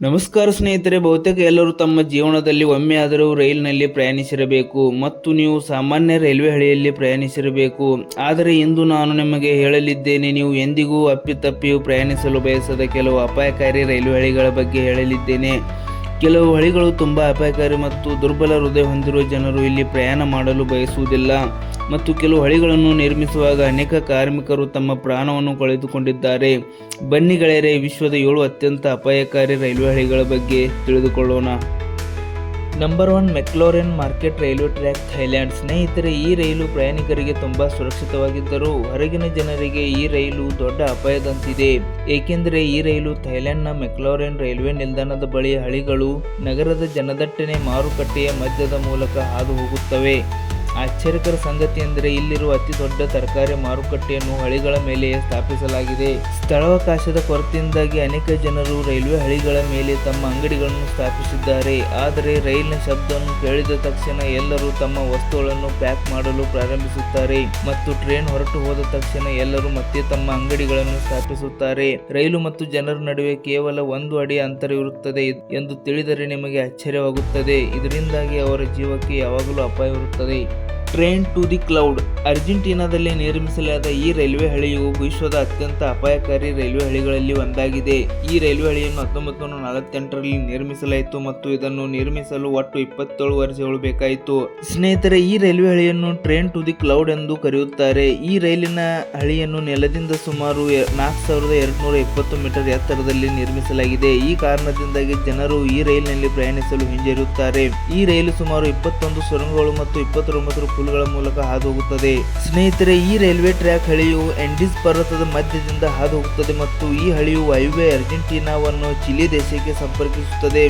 ನಮಸ್ಕಾರ ಸ್ನೇಹಿತರೆ, ಬಹುತೇಕ ಎಲ್ಲರೂ ತಮ್ಮ ಜೀವನದಲ್ಲಿ ಒಮ್ಮೆ ಆದರೂ ರೈಲಿನಲ್ಲಿ ಪ್ರಯಾಣಿಸಿರಬೇಕು ಮತ್ತು ನೀವು ಸಾಮಾನ್ಯ ರೈಲ್ವೆ ಹಳಿಯಲ್ಲಿ ಪ್ರಯಾಣಿಸಿರಬೇಕು. ಆದರೆ ಇಂದು ನಾನು ನಿಮಗೆ ಹೇಳಲಿದ್ದೇನೆ, ನೀವು ಎಂದಿಗೂ ಅಪ್ಪಿತಪ್ಪಿಯೂ ಪ್ರಯಾಣಿಸಲು ಬಯಸದ ಕೆಲವು ಅಪಾಯಕಾರಿ ರೈಲ್ವೆ ಹಳಿಗಳ ಬಗ್ಗೆ ಹೇಳಲಿದ್ದೇನೆ. ಕೆಲವು ಹಳಿಗಳು ತುಂಬ ಅಪಾಯಕಾರಿ ಮತ್ತು ದುರ್ಬಲ ಹೃದಯ ಹೊಂದಿರುವ ಜನರು ಇಲ್ಲಿ ಪ್ರಯಾಣ ಮಾಡಲು ಬಯಸುವುದಿಲ್ಲ. ಮತ್ತು ಕೆಲವು ಹಳಿಗಳನ್ನು ನಿರ್ಮಿಸುವಾಗ ಅನೇಕ ಕಾರ್ಮಿಕರು ತಮ್ಮ ಪ್ರಾಣವನ್ನು ಕಳೆದುಕೊಂಡಿದ್ದಾರೆ. ಬನ್ನಿಗಳೇರೆ ವಿಶ್ವದ ಏಳು ಅತ್ಯಂತ ಅಪಾಯಕಾರಿ ರೈಲ್ವೆ ಹಳಿಗಳ ಬಗ್ಗೆ ತಿಳಿದುಕೊಳ್ಳೋಣ. Number one Maeklong market railway track Thailand ಸ್ನೇಹಿತರೆ, ಈ ರೈಲು ಪ್ರಯಾಣಿಕರಿಗೆ ತುಂಬ ಸುರಕ್ಷಿತವಾಗಿದ್ದರೂ ಹೊರಗಿನ ಜನರಿಗೆ ಈ ರೈಲು ದೊಡ್ಡ ಅಪಾಯದಂತಿದೆ. ಏಕೆಂದರೆ, ಈ ರೈಲು ಥೈಲ್ಯಾಂಡ್ನ ಮೆಕ್ಲೋರೆನ್ ರೈಲ್ವೆ ನಿಲ್ದಾಣದ ಬಳಿ ಹಳಿಗಳು ನಗರದ ಜನದಟ್ಟಣೆ ಮಾರುಕಟ್ಟೆಯ ಮಧ್ಯದ ಮೂಲಕ ಹಾದು ಹೋಗುತ್ತವೆ. ಆಶ್ಚರ್ಯಕರ ಸಂಗತಿ ಎಂದರೆ ಇಲ್ಲಿರುವ ಅತಿ ದೊಡ್ಡ ತರಕಾರಿ ಮಾರುಕಟ್ಟೆಯನ್ನು ಹಳಿಗಳ ಮೇಲೆ ಸ್ಥಾಪಿಸಲಾಗಿದೆ. ಸ್ಥಳಾವಕಾಶದ ಕೊರತೆಯಿಂದಾಗಿ ಅನೇಕ ಜನರು ರೈಲ್ವೆ ಹಳಿಗಳ ಮೇಲೆ ತಮ್ಮ ಅಂಗಡಿಗಳನ್ನು ಸ್ಥಾಪಿಸಿದ್ದಾರೆ. ಆದರೆ ರೈಲಿನ ಶಬ್ದವನ್ನು ಕೇಳಿದ ತಕ್ಷಣ ಎಲ್ಲರೂ ತಮ್ಮ ವಸ್ತುಗಳನ್ನು ಪ್ಯಾಕ್ ಮಾಡಲು ಪ್ರಾರಂಭಿಸುತ್ತಾರೆ ಮತ್ತು ಟ್ರೈನ್ ಹೊರಟು ಹೋದ ತಕ್ಷಣ ಎಲ್ಲರೂ ಮತ್ತೆ ತಮ್ಮ ಅಂಗಡಿಗಳನ್ನು ಸ್ಥಾಪಿಸುತ್ತಾರೆ. ರೈಲು ಮತ್ತು ಜನರ ನಡುವೆ ಕೇವಲ ಒಂದು ಅಡಿ ಅಂತರ ಇರುತ್ತದೆ ಎಂದು ತಿಳಿದರೆ ನಿಮಗೆ ಆಶ್ಚರ್ಯವಾಗುತ್ತದೆ. ಇದರಿಂದಾಗಿ ಅವರ ಜೀವಕ್ಕೆ ಯಾವಾಗಲೂ ಅಪಾಯವಿರುತ್ತದೆ. Train to the cloud. ಅರ್ಜೆಂಟೀನಾದಲ್ಲಿ ನಿರ್ಮಿಸಲಾದ ಈ ರೈಲ್ವೆ ಹಳಿಯು ವಿಶ್ವದ ಅತ್ಯಂತ ಅಪಾಯಕಾರಿ ರೈಲ್ವೆ ಹಳಿಗಳಲ್ಲಿ ಒಂದಾಗಿದೆ. ಈ ರೈಲ್ವೆ ಹಳಿಯನ್ನು ಹತ್ತೊಂಬತ್ತು ನೂರ ನಲವತ್ತೆಂಟರಲ್ಲಿ ನಿರ್ಮಿಸಲಾಯಿತು ಮತ್ತು ಇದನ್ನು ನಿರ್ಮಿಸಲು ಒಟ್ಟು ಇಪ್ಪತ್ತೇಳು ವರ್ಷಗಳು ಬೇಕಾಯಿತು. ಸ್ನೇಹಿತರೆ, ಈ ರೈಲ್ವೆ ಹಳಿಯನ್ನು ಟ್ರೈನ್ ಟು ದಿ ಕ್ಲೌಡ್ ಎಂದು ಕರೆಯುತ್ತಾರೆ. ಈ ರೈಲಿನ ಹಳಿಯನ್ನು ನೆಲದಿಂದ ಸುಮಾರು ನಾಲ್ಕು ಸಾವಿರದ ಎರಡುನೂರ ಇಪ್ಪತ್ತು ಮೀಟರ್ ಎತ್ತರದಲ್ಲಿ ನಿರ್ಮಿಸಲಾಗಿದೆ. ಈ ಕಾರಣದಿಂದಾಗಿ ಜನರು ಈ ರೈಲಿನಲ್ಲಿ ಪ್ರಯಾಣಿಸಲು ಹಿಂಜರಿಯುತ್ತಾರೆ. ಈ ರೈಲು ಸುಮಾರು ಇಪ್ಪತ್ತೊಂದು ಸುರಂಗಗಳು ಮತ್ತು ಇಪ್ಪತ್ತೊಂಬತ್ತು ಪುಲ್ಗಳ ಮೂಲಕ ಹಾದು ಹೋಗುತ್ತದೆ ಸ್ನೇಹಿತರೆ, ಈ ರೈಲ್ವೆ ಟ್ರ್ಯಾಕ್ ಹಳಿಯು ಎಂಡಿಸ್ ಪರ್ವತದ ಮಧ್ಯದಿಂದ ಹಾದು ಹೋಗುತ್ತದೆ ಮತ್ತು ಈ ಹಳಿಯು ವಾಯುವ್ಯ ಅರ್ಜೆಂಟೀನಾವನ್ನು ಚಿಲಿ ದೇಶಕ್ಕೆ ಸಂಪರ್ಕಿಸುತ್ತದೆ.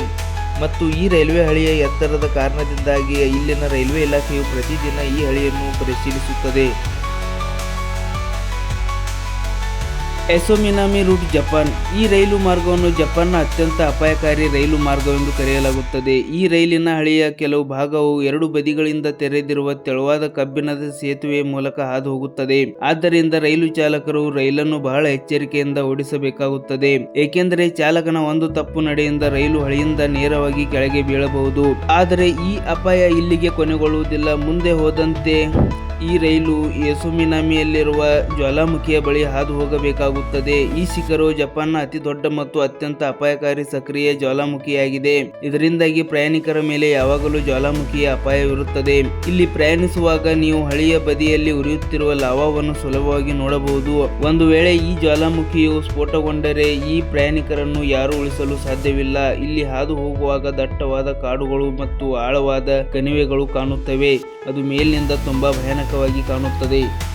ಮತ್ತು ಈ ರೈಲ್ವೆ ಹಳಿಯ ಎತ್ತರದ ಕಾರಣದಿಂದಾಗಿ ಇಲ್ಲಿನ ರೈಲ್ವೆ ಇಲಾಖೆಯು ಪ್ರತಿದಿನ ಈ ಹಳಿಯನ್ನು ಪರಿಶೀಲಿಸುತ್ತದೆ. ಎಸೋಮಿನಾಮಿ ರೂಟ್ ಜಪಾನ್. ಈ ರೈಲು ಮಾರ್ಗವನ್ನು ಜಪಾನ್ನ ಅತ್ಯಂತ ಅಪಾಯಕಾರಿ ರೈಲು ಮಾರ್ಗವೆಂದು ಕರೆಯಲಾಗುತ್ತದೆ. ಈ ರೈಲಿನ ಹಳಿಯ ಕೆಲವು ಭಾಗವು ಎರಡು ಬದಿಗಳಿಂದ ತೆರೆದಿರುವ ತೆಳುವಾದ ಕಬ್ಬಿಣದ ಸೇತುವೆ ಮೂಲಕ ಹಾದು ಹೋಗುತ್ತದೆ ಆದ್ದರಿಂದ ರೈಲು ಚಾಲಕರು ರೈಲನ್ನು ಬಹಳ ಎಚ್ಚರಿಕೆಯಿಂದ ಓಡಿಸಬೇಕಾಗುತ್ತದೆ. ಏಕೆಂದರೆ ಚಾಲಕನ ಒಂದು ತಪ್ಪು ನಡೆಯಿಂದ ರೈಲು ಹಳಿಯಿಂದ ನೇರವಾಗಿ ಕೆಳಗೆ ಬೀಳಬಹುದು. ಆದರೆ ಈ ಅಪಾಯ ಇಲ್ಲಿಗೆ ಕೊನೆಗೊಳ್ಳುವುದಿಲ್ಲ. ಮುಂದೆ ಹೋದಂತೆ ಈ ರೈಲು ಯಸುಮಿನಾಮಿಯಲ್ಲಿರುವ ಜ್ವಾಲಾಮುಖಿಯ ಬಳಿ ಹಾದು ಹೋಗಬೇಕಾಗುತ್ತದೆ ಈ ಶಿಖರವು ಜಪಾನ್ನ ಅತಿ ದೊಡ್ಡ ಮತ್ತು ಅತ್ಯಂತ ಅಪಾಯಕಾರಿ ಸಕ್ರಿಯ ಜ್ವಾಲಾಮುಖಿಯಾಗಿದೆ. ಇದರಿಂದಾಗಿ ಪ್ರಯಾಣಿಕರ ಮೇಲೆ ಯಾವಾಗಲೂ ಜ್ವಾಲಾಮುಖಿಯ ಅಪಾಯವಿರುತ್ತದೆ. ಇಲ್ಲಿ ಪ್ರಯಾಣಿಸುವಾಗ ನೀವು ಹಳಿಯ ಬದಿಯಲ್ಲಿ ಉರಿಯುತ್ತಿರುವ ಲಾವಾವನ್ನು ಸುಲಭವಾಗಿ ನೋಡಬಹುದು. ಒಂದು ವೇಳೆ ಈ ಜ್ವಾಲಾಮುಖಿಯು ಸ್ಫೋಟಗೊಂಡರೆ ಈ ಪ್ರಯಾಣಿಕರನ್ನು ಯಾರು ಉಳಿಸಲು ಸಾಧ್ಯವಿಲ್ಲ. ಇಲ್ಲಿ ಹಾದು ಹೋಗುವಾಗ ದಟ್ಟವಾದ ಕಾಡುಗಳು ಮತ್ತು ಆಳವಾದ ಕಣಿವೆಗಳು ಕಾಣುತ್ತವೆ. ಅದು ಮೇಲಿನಿಂದ ತುಂಬಾ ಭಯಾನಕವಾಗಿ ಕಾಣುತ್ತದೆ.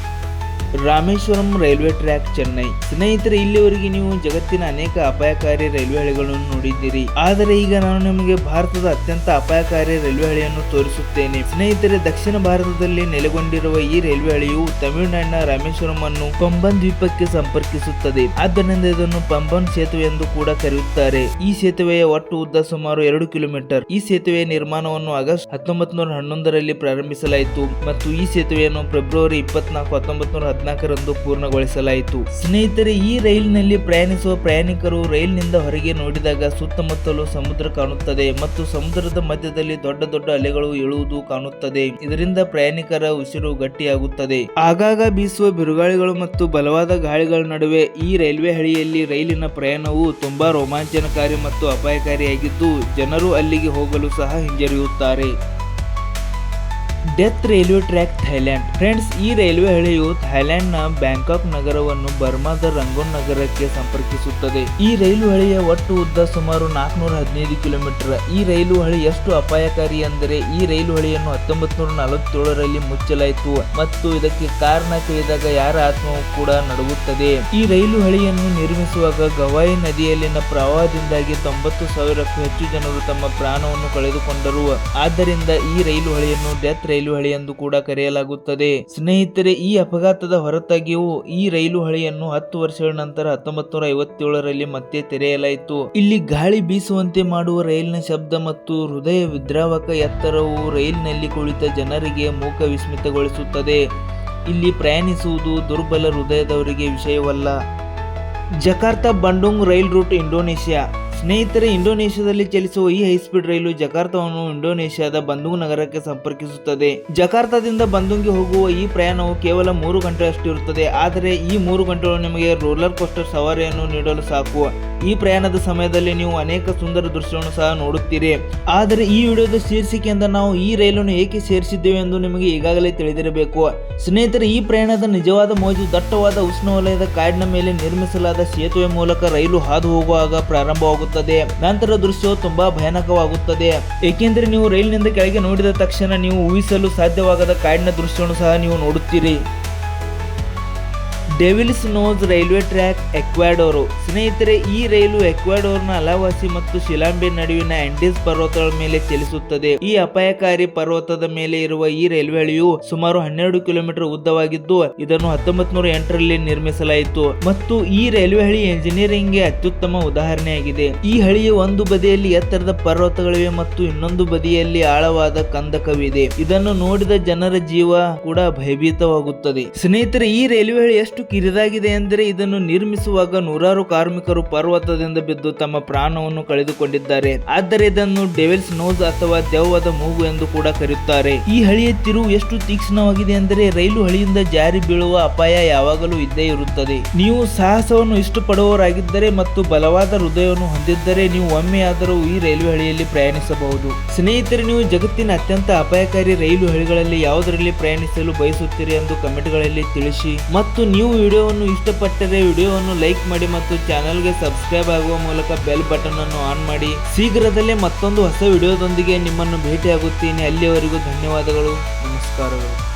Rameswaram railway track Chennai. ಸ್ನೇಹಿತರೆ, ಇಲ್ಲಿವರೆಗೆ ನೀವು ಜಗತ್ತಿನ ಅನೇಕ ಅಪಾಯಕಾರಿ ರೈಲ್ವೆ ಹಳಿಗಳನ್ನು ನೋಡಿದ್ದೀರಿ. ಆದರೆ ಈಗ ನಾನು ನಿಮಗೆ ಭಾರತದ ಅತ್ಯಂತ ಅಪಾಯಕಾರಿ ರೈಲ್ವೆ ಹಳಿಯನ್ನು ತೋರಿಸುತ್ತೇನೆ. ಸ್ನೇಹಿತರೆ, ದಕ್ಷಿಣ ಭಾರತದಲ್ಲಿ ನೆಲೆಗೊಂಡಿರುವ ಈ ರೈಲ್ವೆ ಹಳಿಯು ತಮಿಳುನಾಡಿನ ರಾಮೇಶ್ವರಂ ಅನ್ನು ಪಂಬನ್ ದ್ವೀಪಕ್ಕೆ ಸಂಪರ್ಕಿಸುತ್ತದೆ. ಆದ್ದರಿಂದ ಇದನ್ನು ಪಂಬನ್ ಸೇತುವೆ ಎಂದು ಕೂಡ ಕರೆಯುತ್ತಾರೆ. ಈ ಸೇತುವೆಯ ಒಟ್ಟು ಉದ್ದ ಸುಮಾರು ಎರಡು ಕಿಲೋಮೀಟರ್. ಈ ಸೇತುವೆಯ ನಿರ್ಮಾಣವನ್ನು ಆಗಸ್ಟ್ ಹತ್ತೊಂಬತ್ತು ನೂರ ಹನ್ನೊಂದರಲ್ಲಿ ಪ್ರಾರಂಭಿಸಲಾಯಿತು. ಮತ್ತು ಈ ಸೇತುವೆಯನ್ನು ಫೆಬ್ರವರಿ ಇಪ್ಪತ್ನಾಲ್ಕು ಹತ್ತೊಂಬತ್ತು ನೂರ ಹದಿನಾಲ್ಕರಂದು ಪೂರ್ಣಗೊಳಿಸಲಾಯಿತು. ಸ್ನೇಹಿತರೆ, ಈ ರೈಲಿನಲ್ಲಿ ಪ್ರಯಾಣಿಸುವ ಪ್ರಯಾಣಿಕರು ರೈಲಿನಿಂದ ಹೊರಗೆ ನೋಡಿದಾಗ ಸುತ್ತಮುತ್ತಲು ಸಮುದ್ರ ಕಾಣುತ್ತದೆ ಮತ್ತು ಸಮುದ್ರದ ಮಧ್ಯದಲ್ಲಿ ದೊಡ್ಡ ದೊಡ್ಡ ಅಲೆಗಳು ಏಳುವುದು ಕಾಣುತ್ತದೆ. ಇದರಿಂದ ಪ್ರಯಾಣಿಕರ ಉಸಿರು ಗಟ್ಟಿಯಾಗುತ್ತದೆ. ಆಗಾಗ ಬೀಸುವ ಬಿರುಗಾಳಿಗಳು ಮತ್ತು ಬಲವಾದ ಗಾಳಿಗಳ ನಡುವೆ ಈ ರೈಲ್ವೆ ಹಳಿಯಲ್ಲಿ ರೈಲಿನ ಪ್ರಯಾಣವು ತುಂಬಾ ರೋಮಾಂಚನಕಾರಿ ಮತ್ತು ಅಪಾಯಕಾರಿಯಾಗಿದ್ದು, ಜನರು ಅಲ್ಲಿಗೆ ಹೋಗಲು ಸಹ ಹಿಂಜರಿಯುತ್ತಾರೆ. Death railway track Thailand. Friends, ಈ ರೈಲ್ವೆ ಹಳಿಯು ಥೈಲ್ಯಾಂಡ್ನ ಬ್ಯಾಂಕಾಕ್ ನಗರವನ್ನು ಬರ್ಮಾದ ರಂಗೋನ್ ನಗರಕ್ಕೆ ಸಂಪರ್ಕಿಸುತ್ತದೆ. ಈ ರೈಲು ಹಳಿಯ ಒಟ್ಟು ಉದ್ದ ಸುಮಾರು ನಾಲ್ಕುನೂರ ಹದಿನೈದು ಕಿಲೋಮೀಟರ್. ಈ ರೈಲು ಹಳಿ ಎಷ್ಟು ಅಪಾಯಕಾರಿ ಅಂದರೆ, ಈ ರೈಲು ಹಳಿಯನ್ನು ಹತ್ತೊಂಬತ್ತು ನಲವತ್ತೇಳರಲ್ಲಿ ಮುಚ್ಚಲಾಯಿತು ಮತ್ತು ಇದಕ್ಕೆ ಕಾರಣ ತಿಳಿದಾಗ ಯಾರ ಆತ್ಮವು ಕೂಡ ನಡುಗುತ್ತದೆ. ಈ ರೈಲು ಹಳಿಯನ್ನು ನಿರ್ಮಿಸುವಾಗ ಗವಾಯಿ ನದಿಯಲ್ಲಿನ ಪ್ರವಾಹದಿಂದಾಗಿ ತೊಂಬತ್ತು ಸಾವಿರಕ್ಕೂ ಹೆಚ್ಚು ಜನರು ತಮ್ಮ ಪ್ರಾಣವನ್ನು ಕಳೆದುಕೊಂಡರು. ಆದ್ದರಿಂದ ಈ ರೈಲು ಹಳಿಯನ್ನು ಡೆತ್ ಹಳಿ ಎಂದು ಕೂಡ ಕರೆಯಲಾಗುತ್ತದೆ. ಸ್ನೇಹಿತರೆ, ಈ ಅಪಘಾತದ ಹೊರತಾಗಿಯೂ ಈ ರೈಲು ಹಳಿಯನ್ನು ಹತ್ತು ವರ್ಷಗಳ ನಂತರ ಹತ್ತೊಂಬತ್ತು ನೂರ ಐವತ್ತೇಳರಲ್ಲಿ ಮತ್ತೆ ತೆರೆಯಲಾಯಿತು. ಇಲ್ಲಿ ಗಾಳಿ ಬೀಸುವಂತೆ ಮಾಡುವ ರೈಲಿನ ಶಬ್ದ ಮತ್ತು ಹೃದಯ ವಿದ್ರಾವಕ ಎತ್ತರವು ರೈಲಿನಲ್ಲಿ ಕುಳಿತ ಜನರಿಗೆ ಮೂಕ ವಿಸ್ಮಿತಗೊಳಿಸುತ್ತದೆ. ಇಲ್ಲಿ ಪ್ರಯಾಣಿಸುವುದು ದುರ್ಬಲ ಹೃದಯದವರಿಗೆ ವಿಷಯವಲ್ಲ. Jakarta Bandung rail route Indonesia. ಸ್ನೇಹಿತರೆ, ಇಂಡೋನೇಷ್ಯಾದಲ್ಲಿ ಚಲಿಸುವ ಈ ಹೈಸ್ಪೀಡ್ ರೈಲು ಜಕಾರ್ತವನ್ನು ಇಂಡೋನೇಷ್ಯಾದ ಬಂದುಂಗ್ ನಗರಕ್ಕೆ ಸಂಪರ್ಕಿಸುತ್ತದೆ. ಜಕಾರ್ತದಿಂದ ಬಂದುಂಗ್ಗೆ ಹೋಗುವ ಈ ಪ್ರಯಾಣವು ಕೇವಲ ಮೂರು ಗಂಟೆಯಷ್ಟು ಇರುತ್ತದೆ, ಆದರೆ ಈ ಮೂರು ಗಂಟೆಗಳು ನಿಮಗೆ ರೋಲರ್ ಕೋಸ್ಟರ್ ಸವಾರಿಯನ್ನು ನೀಡಲು ಸಾಕು. ಈ ಪ್ರಯಾಣದ ಸಮಯದಲ್ಲಿ ನೀವು ಅನೇಕ ಸುಂದರ ದೃಶ್ಯವನ್ನು ಸಹ ನೋಡುತ್ತೀರಿ. ಆದರೆ ಈ ವಿಡಿಯೋದ ಶೀರ್ಷಿಕೆಯಿಂದ ನಾವು ಈ ರೈಲನ್ನು ಏಕೆ ಸೇರಿಸಿದ್ದೇವೆ ಎಂದು ನಿಮಗೆ ಈಗಾಗಲೇ ತಿಳಿದಿರಬೇಕು. ಸ್ನೇಹಿತರೆ, ಈ ಪ್ರಯಾಣದ ನಿಜವಾದ ಮೋಜು ದಟ್ಟವಾದ ಉಷ್ಣವಲಯದ ಕಾಡಿನ ಮೇಲೆ ನಿರ್ಮಿಸಲಾದ ಸೇತುವೆ ಮೂಲಕ ರೈಲು ಹಾದು ಹೋಗುವಾಗ ಪ್ರಾರಂಭವಾಗುತ್ತದೆ. ನಂತರ ದೃಶ್ಯವು ತುಂಬಾ ಭಯಾನಕವಾಗುತ್ತದೆ. ಏಕೆಂದರೆ ನೀವು ರೈಲಿನಿಂದ ಕೆಳಗೆ ನೋಡಿದ ತಕ್ಷಣ ನೀವು ಊಹಿಸಲು ಸಾಧ್ಯವಾಗದ ಕಾಡಿನ ದೃಶ್ಯವನ್ನು ಸಹ ನೀವು ನೋಡುತ್ತೀರಿ. Devil's nose railway track Ecuador ಸ್ನೇಹಿತರೆ, ಈ ರೈಲು ಎಕ್ವಾಡೋರ್ನ ಅಲವಾಸಿ ಮತ್ತು ಶಿಲಾಂಬೆ ನಡುವಿನ ಆಂಡೀಸ್ ಪರ್ವತಗಳ ಮೇಲೆ ಚಲಿಸುತ್ತದೆ. ಈ ಅಪಾಯಕಾರಿ ಪರ್ವತದ ಮೇಲೆ ಇರುವ ಈ ರೈಲ್ವೆ ಹಳಿಯು ಸುಮಾರು ಹನ್ನೆರಡು ಕಿಲೋಮೀಟರ್ ಉದ್ದವಾಗಿದ್ದು, ಇದನ್ನು ಹತ್ತೊಂಬತ್ ನೂರ ಎಂಟರಲ್ಲಿ ನಿರ್ಮಿಸಲಾಯಿತು. ಮತ್ತು ಈ ರೈಲ್ವೆ ಹಳಿ ಎಂಜಿನಿಯರಿಂಗ್ಗೆ ಅತ್ಯುತ್ತಮ ಉದಾಹರಣೆಯಾಗಿದೆ. ಈ ಹಳಿಯ ಒಂದು ಬದಿಯಲ್ಲಿ ಎತ್ತರದ ಪರ್ವತಗಳಿವೆ ಮತ್ತು ಇನ್ನೊಂದು ಬದಿಯಲ್ಲಿ ಆಳವಾದ ಕಂದಕವಿದೆ. ಇದನ್ನು ನೋಡಿದ ಜನರ ಜೀವ ಕೂಡ ಭಯಭೀತವಾಗುತ್ತದೆ. ಸ್ನೇಹಿತರೆ, ಈ ರೈಲ್ವೆ ಹಳಿ ಎಷ್ಟು ಕಿರಿದಾಗಿದೆ ಎಂದರೆ ಇದನ್ನು ನಿರ್ಮಿಸುವಾಗ ನೂರಾರು ಕಾರ್ಮಿಕರು ಪರ್ವತದಿಂದ ಬಿದ್ದು ತಮ್ಮ ಪ್ರಾಣವನ್ನು ಕಳೆದುಕೊಂಡಿದ್ದಾರೆ. ಆದರೆ ಇದನ್ನು ಡೆವಿಲ್ಸ್ ನೋಸ್ ಅಥವಾ ದೆವ್ವದ ಮೂಗು ಎಂದು ಕೂಡ ಕರೆಯುತ್ತಾರೆ. ಈ ಹಳಿಯ ತಿರುವು ಎಷ್ಟು ತೀಕ್ಷ್ಣವಾಗಿದೆ ಎಂದರೆ ರೈಲು ಹಳಿಯಿಂದ ಜಾರಿ ಬೀಳುವ ಅಪಾಯ ಯಾವಾಗಲೂ ಇದ್ದೇ ಇರುತ್ತದೆ. ನೀವು ಸಾಹಸವನ್ನು ಇಷ್ಟಪಡುವವರಾಗಿದ್ದರೆ ಮತ್ತು ಬಲವಾದ ಹೃದಯವನ್ನು ಹೊಂದಿದ್ದರೆ ನೀವು ಒಮ್ಮೆಯಾದರೂ ಈ ರೈಲ್ವೆ ಹಳಿಯಲ್ಲಿ ಪ್ರಯಾಣಿಸಬಹುದು. ಸ್ನೇಹಿತರೆ, ನೀವು ಜಗತ್ತಿನ ಅತ್ಯಂತ ಅಪಾಯಕಾರಿ ರೈಲು ಹಳಿಗಳಲ್ಲಿ ಯಾವುದರಲ್ಲಿ ಪ್ರಯಾಣಿಸಲು ಬಯಸುತ್ತೀರಿ ಎಂದು ಕಮೆಂಟ್ಗಳಲ್ಲಿ ತಿಳಿಸಿ. ಮತ್ತು ನೀವು ವಿಡಿಯೋವನ್ನು ಇಷ್ಟಪಟ್ಟರೆ ವಿಡಿಯೋವನ್ನು ಲೈಕ್ ಮಾಡಿ ಮತ್ತು ಚಾನಲ್ಗೆ ಸಬ್ಸ್ಕ್ರೈಬ್ ಆಗುವ ಮೂಲಕ ಬೆಲ್ ಬಟನ್ ಅನ್ನು ಆನ್ ಮಾಡಿ. ಶೀಘ್ರದಲ್ಲೇ ಮತ್ತೊಂದು ಹೊಸ ವಿಡಿಯೋದೊಂದಿಗೆ ನಿಮ್ಮನ್ನು ಭೇಟಿಯಾಗುತ್ತೀನಿ. ಅಲ್ಲಿಯವರೆಗೂ ಧನ್ಯವಾದಗಳು. ನಮಸ್ಕಾರಗಳು.